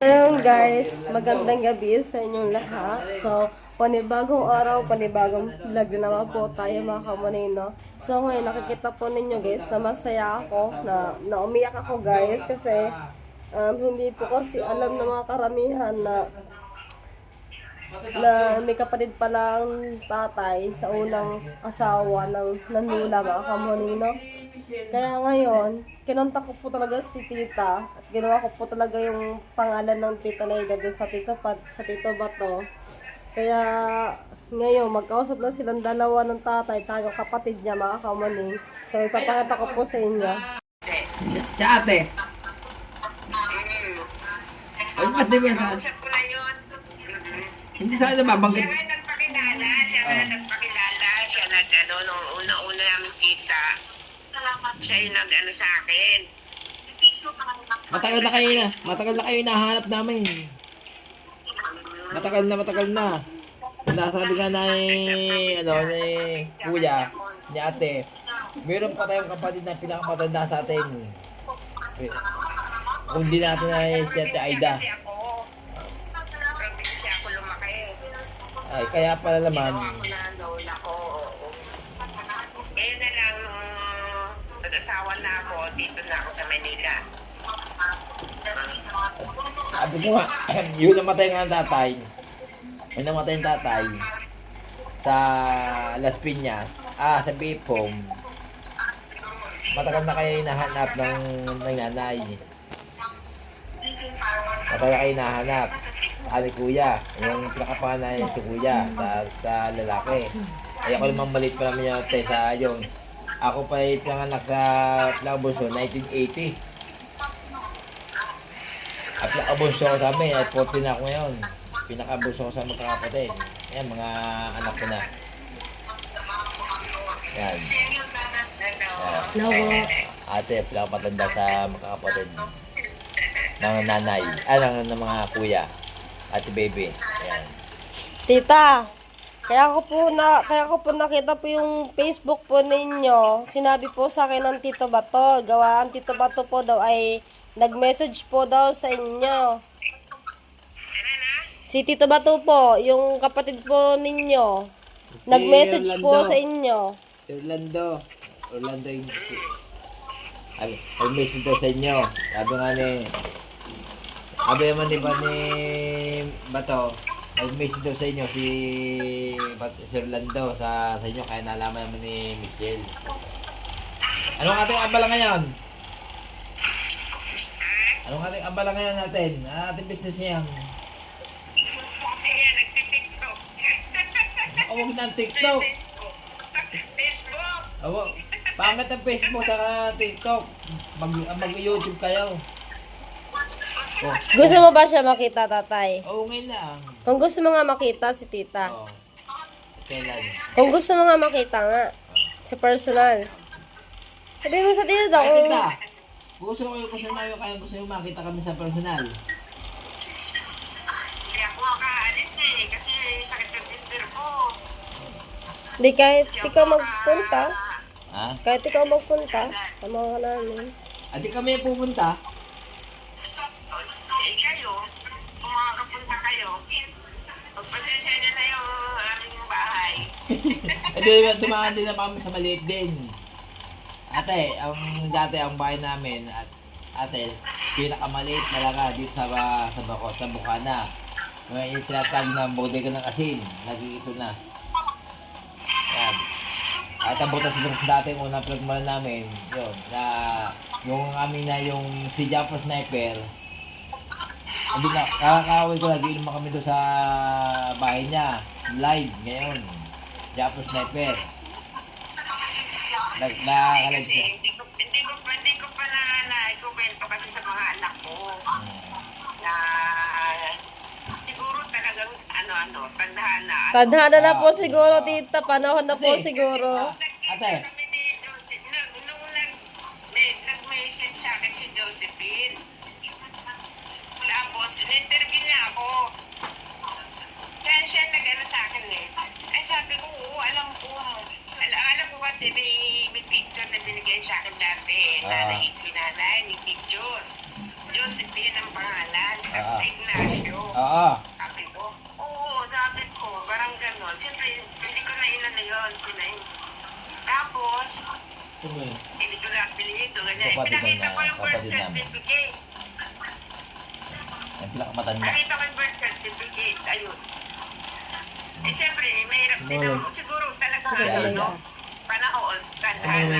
Ayun guys, magandang gabi sa inyong lahat. So, panibagong araw, panibagong vlog na naman po tayo mga kamonino. So ngayon nakikita po ninyo guys na masaya ako, na, na umiyak ako guys kasi um, hindi po kasi alam ng mga karamihan na na may kapatid palang tatay sa unang asawa ng nanula mga kamonino. Kaya ngayon, kinontak ko po talaga si tita at ginawa ko po talaga yung pangalan ng tita Naida dun sa tito, Pat, sa tito Bato. Kaya ngayon, magkausap na silang dalawa ng tatay at kapatid niya mga kamoning. So ipapakita ko po sa inyo. Si ate. Ay, sa... Na yun. Hindi sa akin nababanggit. Siya nga nagpakilala, siya nga nagpakilala, siya nag, ano, nung una-una namin kita, siya yung nag, ano sa akin. Matagal na kayo na. Matagal na kayo nahanap namin. Matagal na, matagal na. Nasabi nga na ni, ano, ni kuya, ni ate, meron pa tayong kapatid na pinakamatanda sa atin. Kung di natin na si ate Aida. Kasi ako, probinsya ako lumaki. Ay, kaya pala naman, Ginawa ko na lola ko, oo. Ngayon na lang, nung nag-asawa na ako, dito na ako sa Manila. sabi ko nga, yun namatay nga ang tatay. Yung namatay ang tatay sa Las Piñas, ah, sa Bipom. Matagal na kayo hinahanap ng, ng nanay. Matagal na kayo hinahanap. Ani kuya, yung pinakapanay si kuya sa, sa lalaki. Ay ako naman maliit pa naman yung te sa yung ako pa yung pinanganak sa Plabuso, 1980. At pinakabunso ko sa amin, at 14 na ako ngayon. Pinakabunso ko sa magkakapatid. Yan, mga anak ko na. Yan. Ano? Yan. Ate, pinakamatanda sa magkakapatid. Ng nanay, ah, ng, ng mga kuya. Ate baby. Yan. Tita, kaya ko po na kaya ko po nakita po yung Facebook po ninyo. Sinabi po sa akin ng Tito Bato, gawaan Tito Bato po daw ay nag-message po daw sa inyo. Si Tito Bato po, yung kapatid po ninyo, nag-message po Orlando. sa inyo. Orlando. Orlando yung... Ay, ay message daw sa inyo. Sabi nga ni... Sabi naman di ba ni... Bato, ay message daw sa inyo si... Bat, si Orlando sa, sa inyo. Kaya nalaman naman ni Michelle. Anong ating abala ngayon? Anong ating abala ngayon natin? Ano ating business ngayon? Ako huwag ng TikTok. Facebook. Awo, pangit ang Facebook sa TikTok. Mag, mag-YouTube kayo. Oh, Gusto mo ba siya makita, tatay? Oo, ngayon lang. Kung gusto mo nga makita si tita. Oo. Kailan? Kung gusto mo nga makita nga, sa personal. Sabi mo sa tita daw, Ay, kung- tita. Gusto ko kayo personal yung kaya gusto yung makita kami sa personal. Hindi ako makaalis eh, kasi sakit yung mister ko. Di kahit ikaw magpunta, Ha? kahit ikaw magpunta, tama ka namin. Adi kami pupunta. Eh, kayo, kung makakapunta kayo, pagpasensya niyo na yung aming bahay. Adi, dumaan din naman kami sa maliit din. Ate, ang dati ang bahay namin, at ate, pinakamaliit talaga dito sa sa bako, sa Bukana. May tinatawag na bodega ng asin, nagigito na. Yan. At ang butas butas dati unang pinagmalan namin, yun, na yung aming na yung si Jumper Sniper, hindi na, kakakaway ko lagi inuman kami doon sa bahay niya, live ngayon. Jumper Sniper. Nag, nakakalive kasi siya. hindi ko, hindi ko, hindi ko pa na, na ikukwento kasi sa mga anak ko na siguro talagang ano-ano, tandaan na. ano. Tadhana na po siguro, tita. Panahon na po Kasi- siguro. Ate. Tapos, in-interview niya ako. Diyan siya nag-ano sa akin eh. Ay sabi ko, oo, alam ko. Alam, alam ko kasi may, may picture na binigay sa akin dati. Ah. Nanay, si nanay, may picture. Josephine ang pangalan. Tapos Ah. Ignacio. Oo. Sabi ko, oo, sabi ko, parang gano'n. Siyempre, hindi ko na ilan na yun. Pinay. Tapos, hindi ko na apelido, ganyan. Kapatid Pinakita na- ko yung birth kapatid namin. certificate. Ang pinakamatanda. Nakita ko yung birth certificate. Ayun. Eh, siyempre, mahirap din naman. Siguro talaga, ano, no? Panahon, tanda Ano na.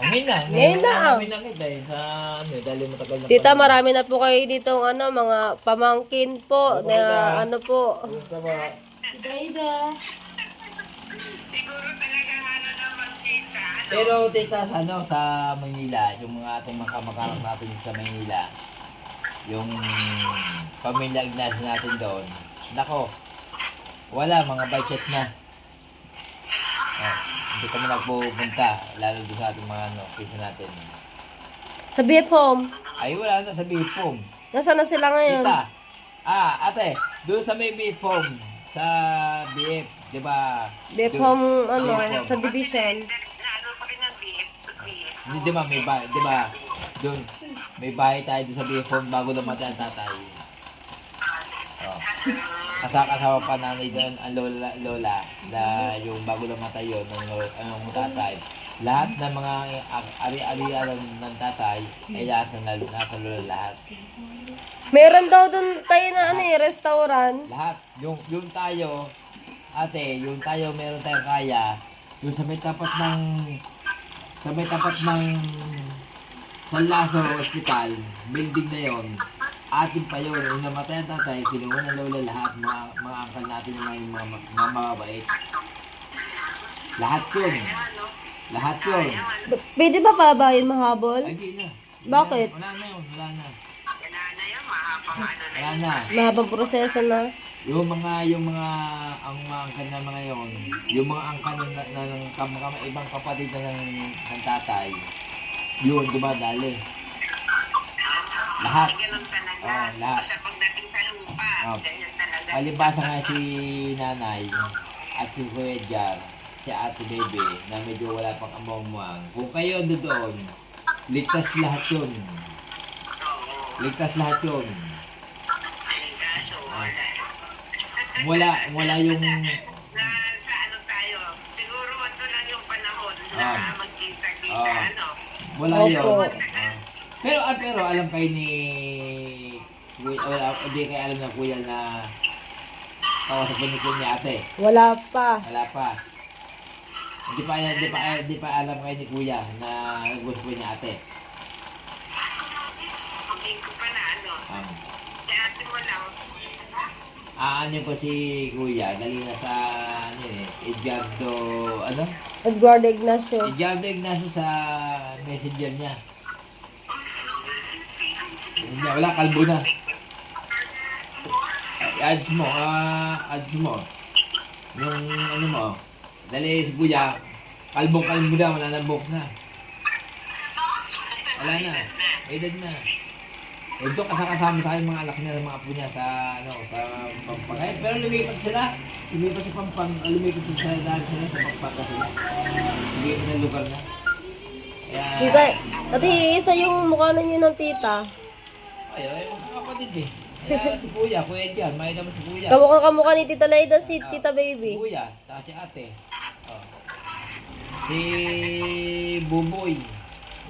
Ang hina. Ngayon na, nakita eh. Sa ano. Dahil matagal na. Tita, marami na po kayo dito ano, mga pamangkin po na ano po. Ba? Siguro talaga, ano naman, sis, ano. Pero tita, sa ano, sa Maynila, yung mga ating mga kamag-anak natin sa Maynila, yung pamilya Ignacio natin doon, nako, wala, mga budget na. Oh, hindi kami nagpupunta, lalo doon sa ating mga ano, kisa natin. Sa BF Home, Ay, wala na sa Bipom. nasa na sila ngayon? Tita, ah, ate, doon sa may Bipom, sa BF, di ba? BF Doon- Home, ano, BF sa division. Hindi, di ba, may bahay, di ba, doon, may bahay tayo doon sa Bicol bago namatay ang tatay. Oh. Kasama pa nanay doon, ang lola, lola, na yung bago namatay yun, ang, lo- ang tatay. Lahat ng mga ari-arian ng tatay ay nasa, na- nasa lola lahat. Meron daw dun kayo na ano eh, restaurant. Lahat. Yung, yung tayo, ate, yung tayo meron tayong kaya, yung sa may tapat ng, sa may tapat ng San Lazaro Hospital, building na yon atin pa yun, yung namatay ang tatay, kinuha na lola lahat, mga, mga angkal natin yung mga, mga, mga mababait. Lahat yun. Lahat yun. Pwede ba pabayin mahabol? Ay, di na. Bakit? Wala na yun, wala na. wala na yun, mahabang ano na Wala yun. na. Mahabang proseso na. Yung mga, yung mga, ang mga angkan na mga yon, yung mga angkan na, na, na ng kam, kam, ibang kapatid na ng, ng tatay, yun, dumadali. Lahat. Kasi ganun talaga. Oo, lahat. Basta pagdating sa lupa, Oo. ganyan talaga. Palibasa nga si nanay at si Kuya Jar, si ate baby, na medyo wala pang among-muang. Kung kayo ando doon, ligtas lahat yun. Ligtas lahat yun. Ay, kaso, wala. Wala, wala yung... na sa ano tayo, siguro ito lang yung panahon na Ah. magkita-kita, Ah. ano. Wala Opo. yun. Ah. Pero, ah, pero alam kayo ni... Kuya, wala, hindi kayo alam ng kuya na kawasak ni ni ate. Wala pa. Wala pa. Hindi pa, hindi pa, hindi pa alam kayo ni kuya na gusto niya ate. Hindi ko pa na ano. Um, Kaya ate mo lang, aanin ko si kuya, dali na sa, ano eh, Edgardo, ano? Edgardo Ignacio. Edgardo Ignacio sa messenger niya. Hindi, wala, kalbo na. I-ads mo, ah, ads mo. Yung, ano mo, dali si kuya, kalbong kalbo na, wala na. Wala na, edad na. Doon kasakasama sa akin mga anak niya, mga apo niya sa, ano, sa Pampang. Eh, pero lumipat sila. Lumipat sa Pampang, ah, lumipat sa dahil sila sa Pampang kasi. Lumipat na lugar na. Kaya, Tita, dati isa yung mukha na niyo ng tita. ay, ay, kapatid eh. Kaya si Kuya, Kuya Diyan, makita mo si Kuya. Kamukha kamukha ni Tita Laida si Tita Si Baby. Kuya, tapos si ate. Oh. Si Buboy.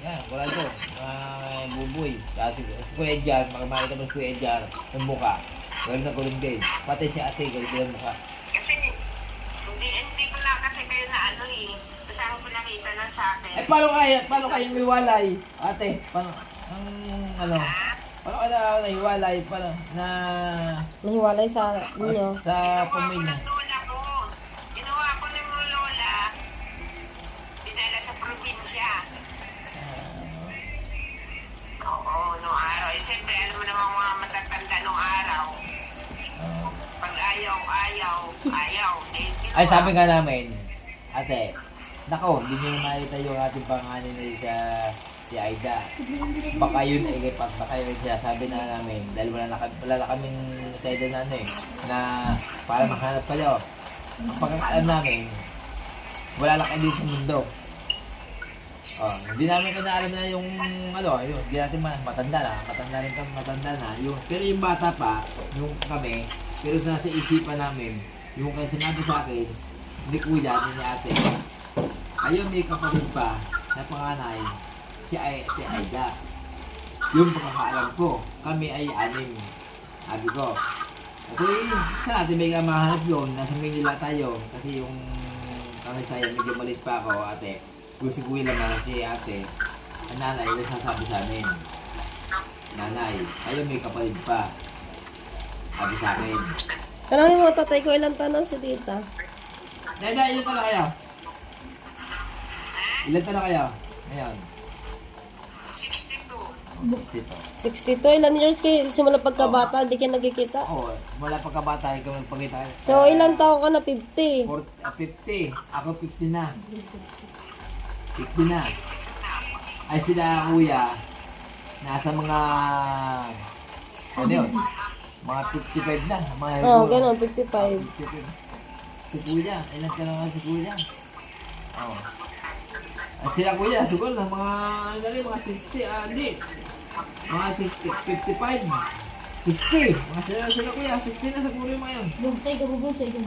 Yan, wala ito. Uh, Buboy. Tapos si Kuya Diyan, makita mo si Kuya Diyan, yung mukha. Galing na guling din. Pati si ate, galing din ang mukha. kasi hindi, hindi ko na kasi kayo na ano eh. Basta ko nakita lang sa akin. Eh, paano kaya, paano kayo miwalay? Ate, paano, ang, ano, paano ka na nahiwalay, paano, na, Nahiwalay sa inyo. sa Ginawa ko pamilya? ng lola ko. Ginawa ko ng lola. Dinala sa probinsya. Oo, nung araw. Eh, siyempre, alam mo naman mga matatanda nung araw. Ah. Pag ayaw, ayaw. Eh, Ay, sabi nga namin, ate, nako, hindi niyo makita yung ating pangalan na sa si Aida. Baka yun ay Pat, baka yun siya sabi na namin, dahil wala na, wala na kaming tayo na ano eh, na para makahanap kayo. Ang pagkakaalam namin, wala lang kayo sa mundo. Oh, hindi namin kasi alam na yung ano, yun, hindi natin ma- matanda na, matanda rin kami, matanda na. Yung, pero yung bata pa, yung kami, pero nasa isipan namin, yung kaya sinabi sa akin, ni kuya, ni ate, ayun may kapatid pa, na panganay, si, Ay, si Aida. Yung pagkakaalam ko, kami ay anim. Sabi ko, yung sa natin may mahanap yun, nasa Manila tayo, kasi yung kasi saya medyo malit pa ako, ate. Kung si kuya naman, si ate, ang nanay, yung sasabi sa amin. Nanay, ayun may kapatid pa. Sabi sa akin. Tanongin mo, tatay ko, ilang tanong si tita? Neda, ilan tala kayo? Ilan tala kayo? Ngayon. 62. Dito. 62, ilan years kayo? Simula pagkabata, hindi kayo nagkikita? Oo, wala pagkabata, ikaw magpakita. So, ilang taon ka na? 50. 40, ah, 50. Ako 50 na. 50 na. Ay sila kuya, nasa mga, ano yun? Mga 55 na. Mga Oo, oh, ganun, 55. 55. Si kuya, ilan ka lang si kuya? Oo. At sila kuya, siguro na mga, ano na rin, mga 60, ah, hindi. Mga 60, 55. 60. Mga sila, sila kuya, 60 na siguro yung mga yun.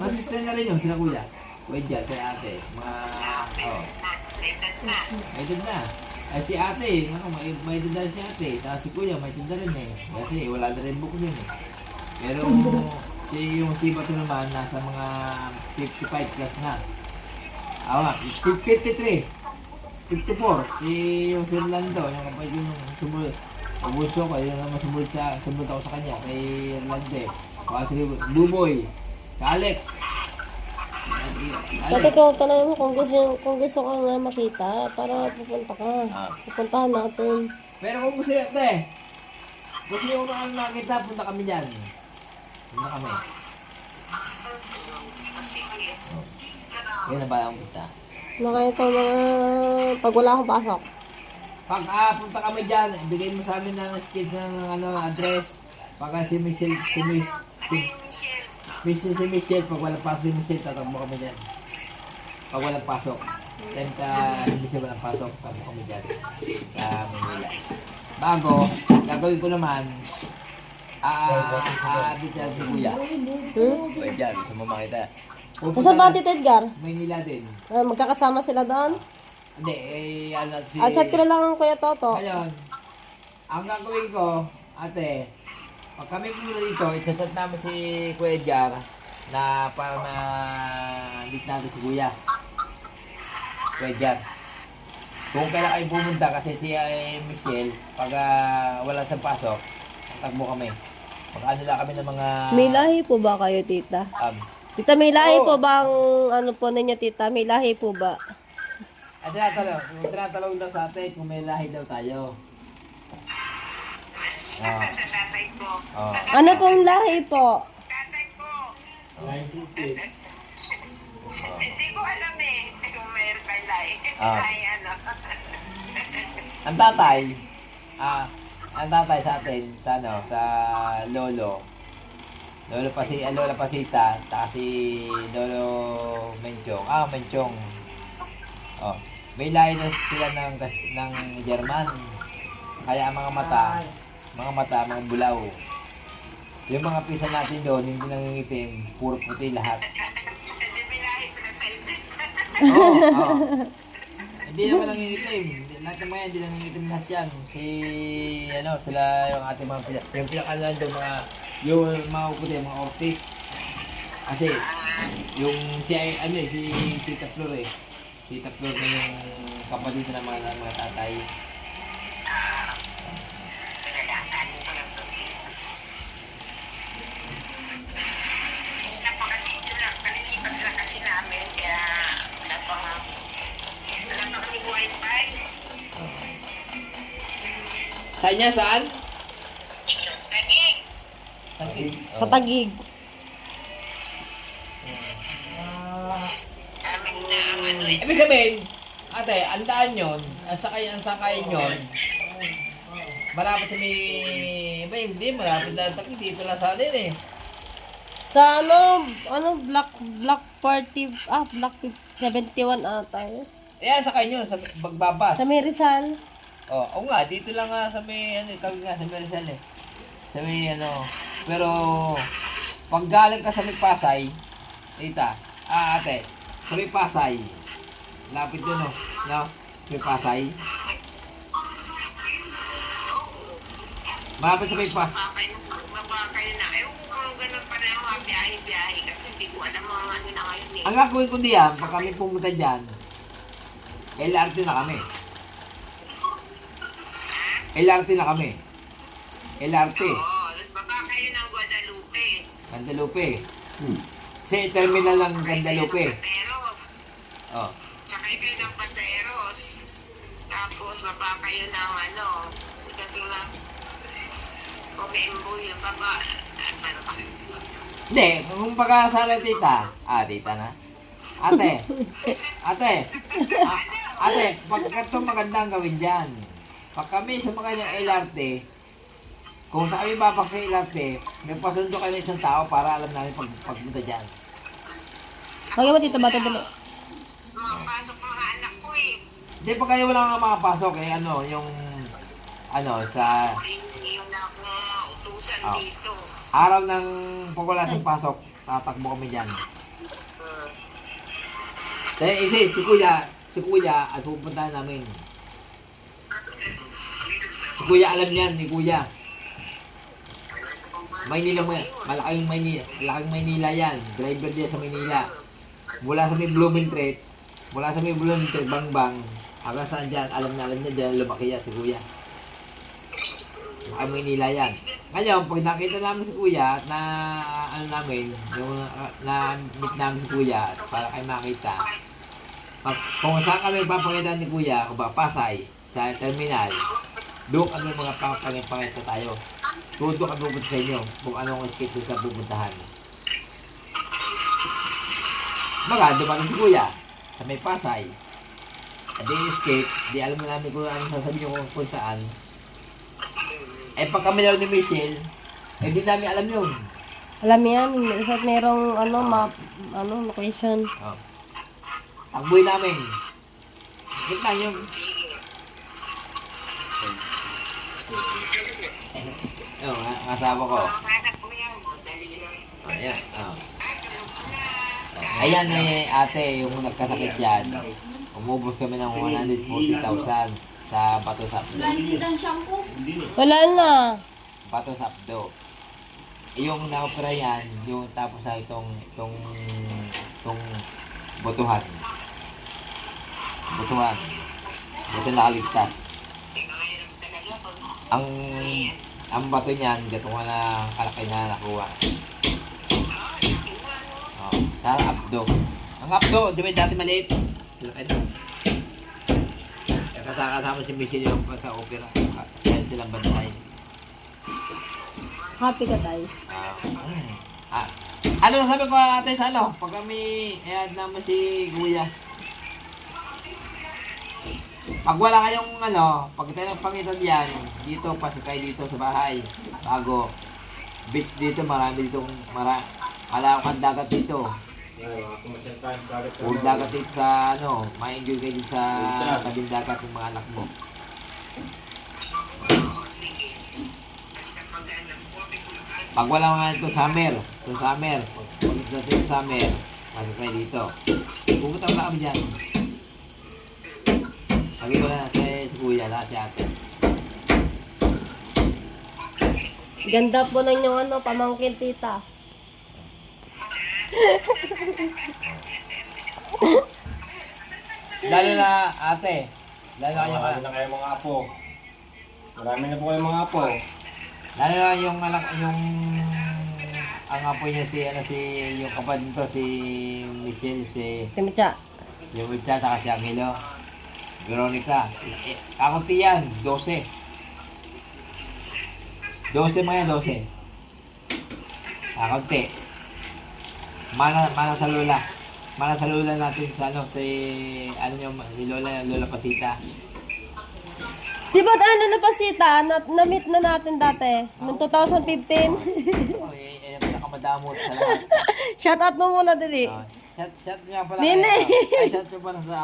Mga 60 na rin yun, sila kuya. Wait dyan, kay ate. Mga, oh, may edad na. Ay si ate, ako, may, may edad na si ate. Saka si kuya, may edad na rin eh. Kasi wala na rin buko yun eh. Pero, yung si Bato naman, nasa mga 55 plus na. Awa, 53. 54. Si yung si Orlando, yung kapag yung sumunod. Abuso ko, yun naman sumunod, sa, sumunod ako sa kanya, kay Orlando. Saka si Buboy, si Alex. Tatay ko, tanongin mo kung gusto, kung gusto ka nga makita para pupunta ka. Ah. Pupuntahan natin. Pero kung gusto nyo, te, gusto nyo kung makita, punta kami dyan. Punta kami. Sige. Yan na ba ang punta? Nakita mga pag wala akong pasok. Pag ah, punta kami dyan, bigay mo sa amin ng skid ng ano, address. Pagka si Michelle, si, Mi, si, Michelle. Michelle, si Michelle, pag walang pasok si Michelle, tatakbo kami dyan. Pag walang pasok. Time ka si Michelle walang pasok, tatakbo kami dyan. Sa Manila. Bago, gagawin ko naman, ah, aabit dyan si Kuya. Hmm? Kuya dyan, mo makita. Kasi ba, Tito Edgar? Maynila din. Ah, magkakasama sila doon? Hindi, eh, ano, si... At chat ko na lang ang Kuya Toto. Ngayon, ang gagawin ko, ate, pag kami pumunta dito, i-chat namin si Kuya Edgar na para ma-meet natin si Kuya. Kuya Edgar. Kung kailan kayo pumunta kasi si eh, Michelle, pag ah, wala sa pasok, tagbo kami. Pag ano lang kami ng mga... May lahi po ba kayo, tita? Um, Tita, may lahi Oo. po ba ang ano po ninyo, tita? May lahi po ba? at tinatanong, tinatanong daw sa atin kung may lahi daw tayo. Ah. Sa tatay ko. Oh. Ano pong lahi po? Tatay ko. Hindi ko alam eh. Kung mayroon kay Lai. Ah. Lai ano. Ang tatay, ah, ang tatay sa atin, sa ano, sa lolo, lolo pasi, ah, lola pasita, taka si lolo Menchong, ah, Menchong, oh, may lahi na sila ng, kas- ng German, kaya ang mga mata, mga mata, mga bulaw, yung mga pisa natin doon, hindi nangingitim, puro puti lahat. Oo, oo. Hindi naman nangingitim. Lahat mga yan, hindi nangingitim lahat yan. Si, ano, sila yung ating mga pila. Yung pinakalan doon, mga, yung mga puti, mga ortis. Kasi, yung si, ano eh, si Tita Flor eh. Tita Flor na yung kapatid na mga, mga tatay. Sa inyo, saan? Saging. Sa tagig. Ibig sabihin, ate, ang daan yun, ang sakay, ang sakay yun, malapit sa may, ba hindi, malapit na takip dito lang sa alin eh. Sa ano, ano, Black, Black 40, ah, Black 71 ata. eh. Ayan, sa kanyo, sa Bagbabas. Sa may Rizal. Oh, oo nga, dito lang nga sa may, ano, tawag nga, sa may Rizal eh. Sa may, ano, pero, pag galing ka sa may Pasay, tita, ah, ate, sa may Pasay, lapit dun, no? No? May Pasay. Malapit sa may pa. Mabakay na, ko kung ganun pa na mga biyahe-biyahe kasi hindi ko alam mga ano na ngayon eh. Ang gagawin ko diyan, pag kami pumunta dyan, LRT na kami. LRT na kami. LRT. Oo, tapos baba kayo ng Guadalupe. Candalupe. Sa terminal ng. Pero, Oh. Sakay kayo ng Pateros. Tapos, baba kayo ng ano, ito na, Comembo yung baba. Ano ba? Hindi, kung pagkasala tita, ah, tita na. Ate, ate, ah, ate, pag ito magandang gawin dyan. Pag kami sumakay ng LRT, kung sa kami babak sa LRT, may pasundo kayo ng isang tao para alam namin pag pagpunta dyan. Huwag mo tita bata dali. Makapasok mga anak ko eh. Hindi, pag kayo wala nga makapasok, eh, ano, yung, ano, sa Yung na akong utusan Ah. dito. araw ng pag wala siyang pasok, tatakbo kami dyan. Eh, isa, si kuya, si kuya, at pupuntahan namin. Si kuya alam niyan, ni kuya. Maynila mo yan. Malaking Maynila, malaking Maynila yan. Driver niya sa Maynila. Mula sa may Blooming Treat, mula sa may Blooming Treat, bang bang, hanggang saan dyan, alam na alam niya, dyan lumaki yan si kuya. Malaking Maynila yan. Ngayon, pag nakita namin si kuya, na, ano namin, yung, uh, na meet namin si kuya, para kayo makita, pag, kung saan kami papakita ni kuya, kung ba, Pasay, sa terminal, doon kami mga papangit-pangit na tayo. Doon doon kami pupunta sa inyo, kung anong doon sa pupuntahan. Baka, dumating si kuya, sa may Pasay, at di escape, di alam mo namin kung anong sasabihin kung, kung saan, eh pag kami daw ni Michelle, eh di namin alam yun. Alam yan, isa't merong ano, map, ano, location. Oh. Takboy namin. Bakit lang yung... Oh, ang asawa ko. Ayan. Oh. Ayan eh, ate, yung nagkasakit yan. Umubos kami ng 140,000 sa Bato Sapdo. Wala na. Bato Sapdo. Yung na-opera yan, yung tapos sa itong, itong, itong botohan. Botohan. Boto nakaligtas. Ang, ang bato niyan, gatong na kalaki na nakuha. Oh, sa abdo. Ang abdo, di ba dati maliit? Laki na. Kaya kasama si Michelle yung sa opera. Sa silang bantay. Happy ka tayo. Ah, mm. ah, ano sabi ko ate sa ano? Pag kami i-add naman si Kuya. Pag wala kayong ano, pag tayo nagpamitan yan, dito, pasok kayo dito sa bahay. Bago. Beach dito, marami dito, mara, malawak ang dagat dito. Puro dagat dito sa ano, ma-enjoy kayo sa tabing dagat ng mga anak mo. Pag wala nga ito summer, ito summer, pag ito summer, pasok kayo dito. Pupunta wala kami dyan. Sabi ko na si kuya, lahat si ate. Ganda po ng yung ano, pamangkin tita. Lalo na ate, lalo na yung, Marami na kayo mga apo. Marami na po kayo mga apo. lalo na yung anak, yung ang apo niya si, ano, si, yung kapatid ko, si Michelle, si, Timitsa. yung Witcha, saka si Angelo. Veronica. Kakunti yan, 12. 12 mga yan, 12. Kakunti. Mana, mana sa lola. Mana sa lola natin sa ano, si, ano yung, si lola, lola Pasita. Di ba ano na pasita? Na, na-meet na natin dati. Noong 2015. Oh, pinakamadamot sa lahat. Shout out mo muna dali. Ah, shout, shout nga pala Nene. Ay, shout nga pala sa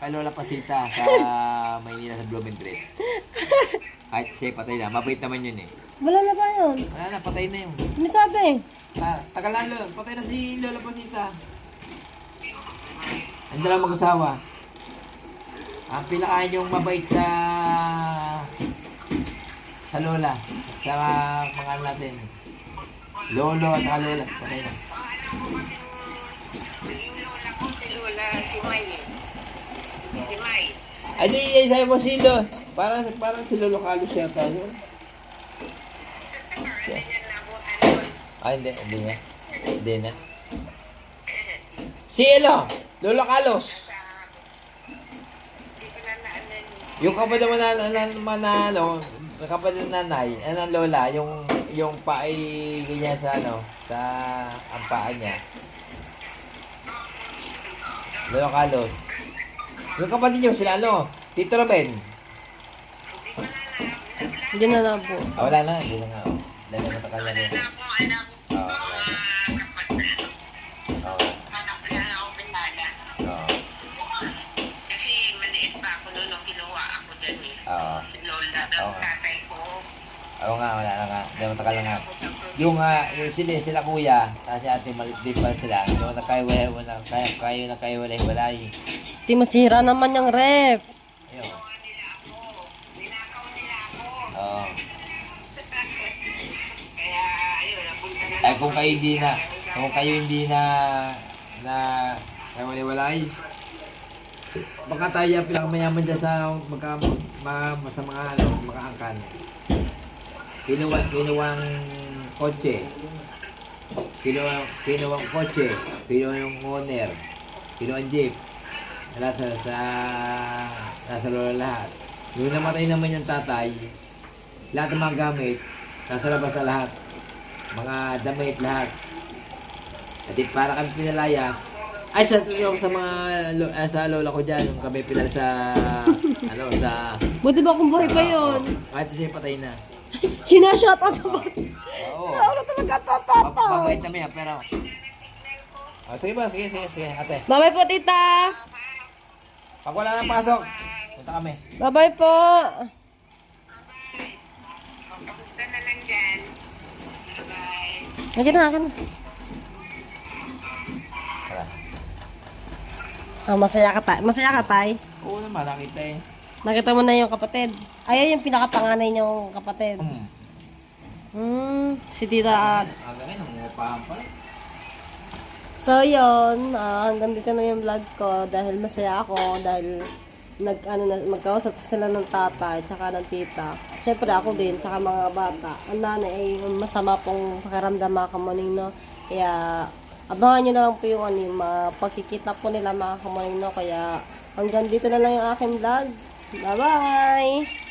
kay Lola Pasita sa Maynila sa Blumentritt. Kahit siya patay na, mabait naman yun eh. Wala na ba yun? Wala na, patay na yun. Ano sabi? Ah, tagal na, Lola. patay na si Lola Pasita. Ang dalawa mag-asawa. Ang pinakain yung mabait sa sa Lola. Sa mga ano natin. Lolo at saka Lola. Patay na. Si lola, si May eh. Si May. Ay, di, ay, sabi mo si Lolo. Parang, parang si Lolo Carlos yata yun. Hindi niya nabutan yun. Ay, hindi, hindi na. Hindi na. Si Elo, Lolo Carlos. Na. Yung kapatid mo na, na, manalo, kapatid ng nanay, ano lola, yung, yung paay ganyan sa ano, sa ang paa niya. Lolo Carlos. Yung kapatid niyo, sila ano, Tito Ruben. Hindi na na... Na na po. Ah, wala na, hindi na nga. Oh. Dahil na matakal na rin. Wala. Oo. Mga kapatid. Oo. Lang. Oo. Kasi pa eh. Oo. Si Lola ng Oo. nga, wala na nga. Dahil matakal na nga. Yung, uh, yung sila, sila kuya, at si ate malit din pala sila. Yung nakaiwalay, wala, kaya, kayo nakaiwalay, walay. Di masira naman yung rep. Ayun. Na Ay kung kayo hindi na, kung kayo hindi na, na, kaiwalay-walay, baka tayo ang pinakamayaman dyan sa magka, ma, sa mga ano, makaangkan. Kinuha, kinuwang kotse. Kinuha, kinuwang kotse. Kinuha yung owner. Kinuha ang jeep. Wala sa, lola lahat. Nung namatay naman yung tatay, lahat ng mga gamit, nasa labas na lahat. Mga damit lahat. At para kami pinalayas. Ay, sa, sa mga, ah, sa lola ko dyan, yung kami pinal sa, ano, sa, Buti ba kung buhay pa yun? kahit siya patay na. Sinashot out sa. Oo. Ano talaga tatato? Pa- Mabait naman yan, pero... Oh, sige ba, sige, sige, sige, ate. Bye-bye po, tita. Pag wala nang pasok, punta kami. Bye-bye po. Kamusta na lang dyan? Bye. Akin na, akin na. Tara. Ah, masaya ka, tay. Masaya ka, tay. Oo naman, nakita eh. Nakita mo na yung kapatid. Ayan yung pinakapanganay niyong kapatid. Hmm. Hmm, si tita Aga ngayon, nangungupahan pa rin. So, yun. ah, hanggang dito na yung vlog ko dahil masaya ako dahil nag, ano, na, magkausap sila ng tatay tsaka ng tita. Siyempre ako din, tsaka mga bata. Ang nanay ay masama pong pakiramdam mga kamuning, no? Kaya, abangan nyo na lang po yung ano, yung mga pagkikita po nila mga kamuning, no? Kaya, hanggang dito na lang yung aking vlog. Bye-bye!